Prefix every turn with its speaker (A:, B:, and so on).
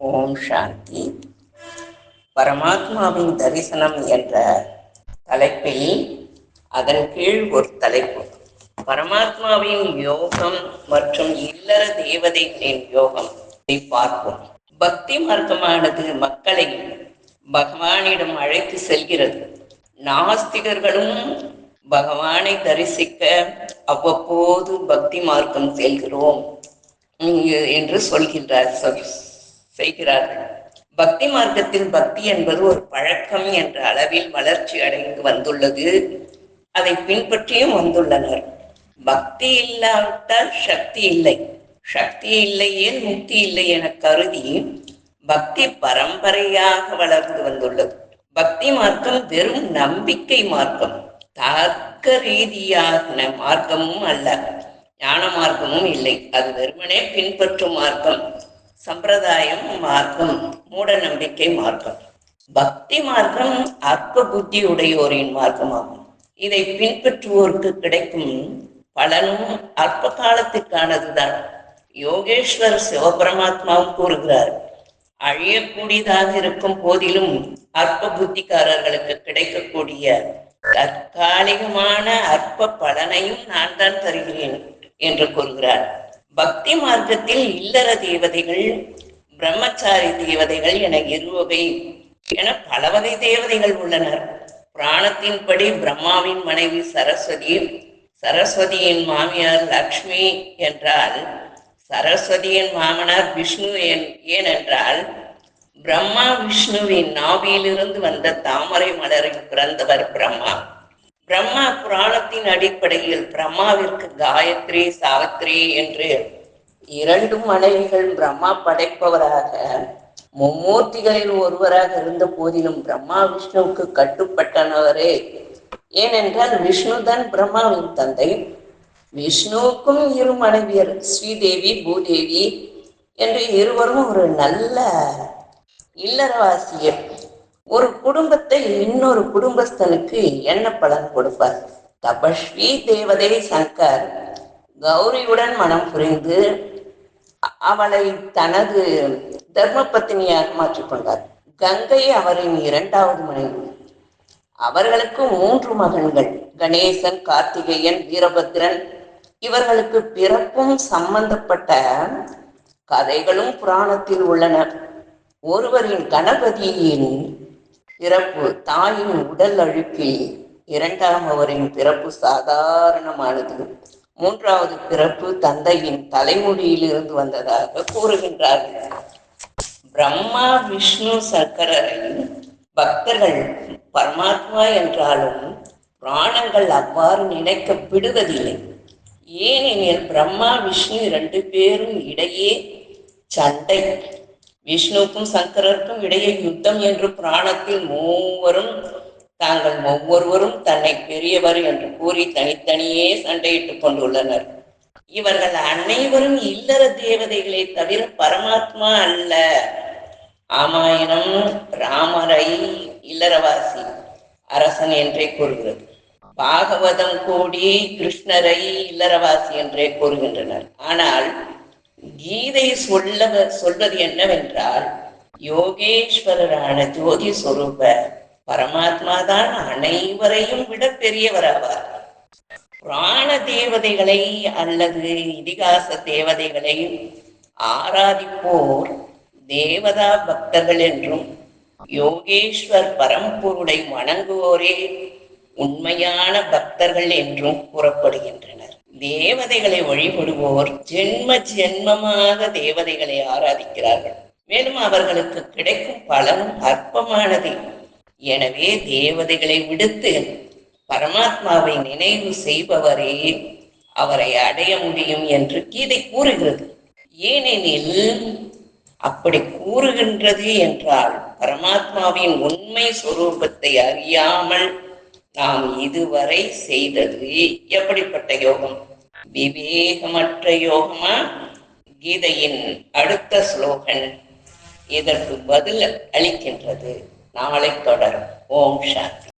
A: ஓம் சாந்தி. பரமாத்மாவின் தரிசனம் என்ற தலைப்பில் அதன் கீழ் ஒரு தலைப்பு. பரமாத்மாவின் யோகம் மற்றும் இல்லற தேவதைகளின் யோகம் இதை பார்ப்போம். பக்தி மார்க்கமானது மக்களை பகவானிடம் அழைத்து செல்கிறது. நாஸ்திகர்களும் பகவானை தரிசிக்க அவ்வப்போது பக்தி மார்க்கம் செல்கிறோம் என்று சொல்கின்றார் சொல் செய்கிறார்கள். பக்தி மார்க்கத்தில் பக்தி என்பது ஒரு பழக்கம் என்ற அளவில் வளர்ச்சி அடைந்து வந்துள்ளது. அதை பின்பற்றியும் வந்துள்ளனர். பக்தி இல்லாவிட்டால் சக்தி இல்லை. சக்தி இல்லையே முக்தி இல்லை என கருதி பக்தி பரம்பரையாக வளர்ந்து வந்துள்ளது. பக்தி மார்க்கம் வெறும் நம்பிக்கை மார்க்கம். தர்க்க ரீதியான மார்க்கமும் அல்ல. ஞான மார்க்கமும் இல்லை. அது வெறுமனே பின்பற்றும் மார்க்கம். சம்பிரதாயம் மார்க்கம் மூட நம்பிக்கை மார்க்கம். பக்தி மார்க்கம் அற்ப புத்தி உடையோரின் மார்க்கமாகும். இதை பின்பற்றுவோருக்கு கிடைக்கும் பலனும் அற்ப காலத்திற்கானதுதான் யோகேஸ்வர் சிவபரமாத்மாவும் கூறுகிறார் அழியக்கூடியதாக இருக்கும் போதிலும் அற்ப புத்திக்காரர்களுக்கு கிடைக்கக்கூடிய தற்காலிகமான அற்ப பலனையும் நான் தான் தருகிறேன் என்று கூறுகிறார். பக்தி மார்க்கத்தில் இல்லற தேவதைகள் பிரம்மச்சாரி தேவதைகள் என இருவகை என பல வகை தேவதைகள் உள்ளனர். புராணத்தின்படி பிரம்மாவின் மனைவி சரஸ்வதி சரஸ்வதியின் மாமியார் லக்ஷ்மி என்றால் சரஸ்வதியின் மாமனார் விஷ்ணு ஏனென்றால் பிரம்மா விஷ்ணுவின் நாவியிலிருந்து வந்த தாமரை மலரில் பிறந்தவர் பிரம்மா. பிரம்மா புராணத்தின் அடிப்படையில் பிரம்மாவிற்கு காயத்ரி சாவித்ரி என்று இரண்டு மனைவிகள் பிரம்மா படைப்பவராக மும்மூர்த்திகளில் ஒருவராக இருந்த போதிலும் பிரம்மா விஷ்ணுவுக்கு கட்டுப்பட்டனவரே. ஏனென்றால் விஷ்ணுதான் பிரம்மாவின் தந்தை. விஷ்ணுவுக்கும் இரு மனைவியர் ஸ்ரீதேவி பூதேவி என்று இருவரும் ஒரு நல்ல இல்லறவாசியர். ஒரு குடும்பத்தை இன்னொரு குடும்பஸ்தனுக்கு என்ன பலன் கொடுப்பார்? தபஸ்வி தேவதை சங்கர். கௌரியுடன் மனம் புரிந்து அவளை தனது தர்ம பத்தினியாக மாற்றிக்கொண்டார் கங்கை அவரின் இரண்டாவது மனைவி. அவர்களுக்கு மூன்று மகன்கள். கணேசன் கார்த்திகேயன் வீரபத்ரன். இவர்களுக்கு பிறப்பும் சம்பந்தப்பட்ட கதைகளும் புராணத்தில் உள்ளன. ஒருவரின் கணபதியின் பிறப்பு தாயின் உடல் அழுப்பில் இரண்டாம் அவரின் பிறப்பு சாதாரணமானது. மூன்றாவது பிறப்பு தந்தையின் தலைமுடியிலிருந்து வந்ததாக கூறுகின்றார்கள் பிரம்மா விஷ்ணு சக்கரரை பக்தர்கள் பரமாத்மா என்றாலும் புராணங்கள் அவ்வாறு நினைக்க விடுவதில்லை ஏனெனில் பிரம்மா விஷ்ணு இரண்டு பேரும் இடையே சண்டை விஷ்ணுவுக்கும் சங்கரருக்கும் இடையே யுத்தம் என்று புராணத்தில் மூவரும் தாங்கள் ஒவ்வொருவரும் தன்னை பெரியவர் என்று கூறி தனித்தனியே சண்டையிட்டுக் கொண்டுள்ளனர். இவர்கள் அனைவரும் இல்லற தேவதைகளை தவிர பரமாத்மா அல்ல. ஆமாயணம் ராமரை இல்லறவாசி அரசன் என்றே கூறுகிறது. பாகவதம் கூடி கிருஷ்ணரை இல்லறவாசி என்றே கூறுகின்றனர். ஆனால் கீதை சொல்ல சொல்வது என்னவென்றால் யோகேஸ்வரரான ஜோதி சொரூப பரமாத்மா தான் அனைவரையும் விட பெரியவராவார். புராண தேவதைகளை அல்லது இதிகாச தேவதைகளை ஆராதிப்போர் தேவதா பக்தர்கள் என்றும் யோகேஸ்வர் பரம்பொருளை வணங்குவோரே உண்மையான பக்தர்கள் என்றும் கூறப்படுகின்றனர் தேவதைகளை வழிபடுவோர் ஜென்ம ஜென்மமாக தேவதைகளை ஆராதிக்கிறார்கள். மேலும் அவர்களுக்கு கிடைக்கும் பலனும் அற்பமானது. எனவே தேவதைகளை விடுத்து பரமாத்மாவை நினைவு செய்பவரே அவரை அடைய முடியும் என்று கீதை கூறுகிறது. ஏனெனில் அப்படி கூறுகின்றது என்றால் பரமாத்மாவின் உண்மை சுரூபத்தை அறியாமல் நாம் இதுவரை செய்தது எப்படிப்பட்ட யோகம்? விவேகமற்ற யோகமா? கீதையின் அடுத்த ஸ்லோகன் இதற்கு பதில் அளிக்கின்றது. நாளை தொடரும். ஓம் சாந்தி.